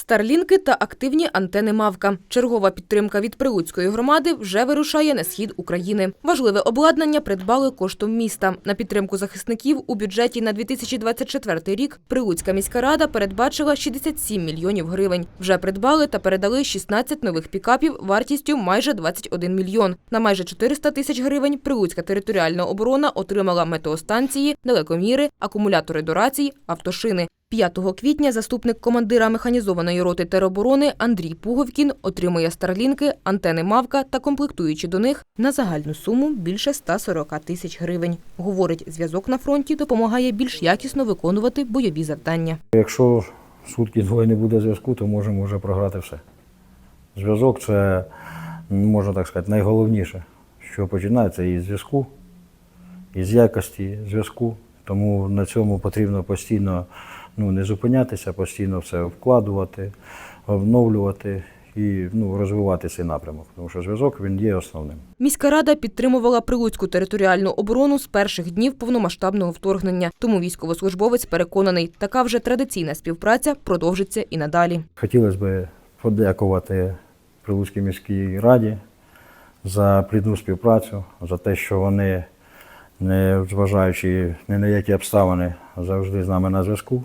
Старлінки та активні антени Мавка. Чергова підтримка від Прилуцької громади вже вирушає на схід України. Важливе обладнання придбали коштом міста. На підтримку захисників у бюджеті на 2024 рік Прилуцька міська рада передбачила 67 мільйонів гривень. Вже придбали та передали 16 нових пікапів вартістю майже 21 мільйон. На майже 400 тисяч гривень Прилуцька територіальна оборона отримала метеостанції, далекоміри, акумулятори до рацій, автошини. 5 квітня заступник командира механізованої роти тероборони Андрій Пуговкін отримує старлінки, антени Мавка та комплектуючи до них на загальну суму більше 140 тисяч гривень. Говорить, зв'язок на фронті допомагає більш якісно виконувати бойові завдання. Якщо сутки двоє не буде зв'язку, то можемо вже програти все. Зв'язок це, можна так сказати, найголовніше, що починається із зв'язку, із якості зв'язку. Тому на цьому потрібно постійно ну, не зупинятися, постійно все вкладувати, обновлювати і ну, розвивати цей напрямок. Тому що зв'язок він є основним. Міська рада підтримувала Прилуцьку територіальну оборону з перших днів повномасштабного вторгнення. Тому військовослужбовець переконаний, така вже традиційна співпраця продовжиться і надалі. Хотілося б подякувати Прилуцькій міській раді за плідну співпрацю, за те, що вони, не зважаючи ні на які обставини, завжди з нами на зв'язку.